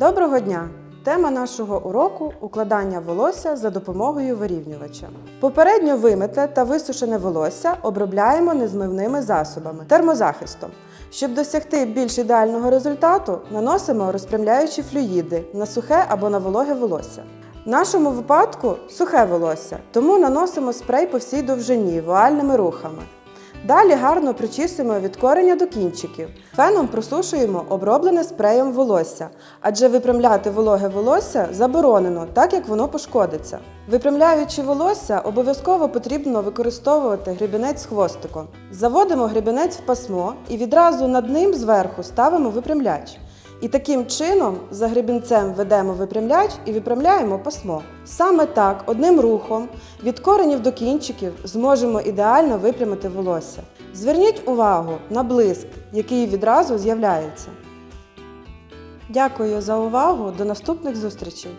Доброго дня! Тема нашого уроку укладання волосся за допомогою вирівнювача. Попередньо вимите та висушене волосся обробляємо незмивними засобами термозахистом. Щоб досягти більш ідеального результату, наносимо розпрямляючі флюїди на сухе або на вологе волосся. В нашому випадку сухе волосся, тому наносимо спрей по всій довжині вуальними рухами. Далі гарно причісуємо від кореня до кінчиків. Феном просушуємо оброблене спреєм волосся, адже випрямляти вологе волосся заборонено, так як воно пошкодиться. Випрямляючи волосся, обов'язково потрібно використовувати грібінець з хвостиком. Заводимо грібінець в пасмо і відразу над ним зверху ставимо випрямляч. І таким чином за гребінцем ведемо випрямляч і випрямляємо пасмо. Саме так, одним рухом, від коренів до кінчиків зможемо ідеально випрямити волосся. Зверніть увагу на блиск, який відразу з'являється. Дякую за увагу. До наступних зустрічей!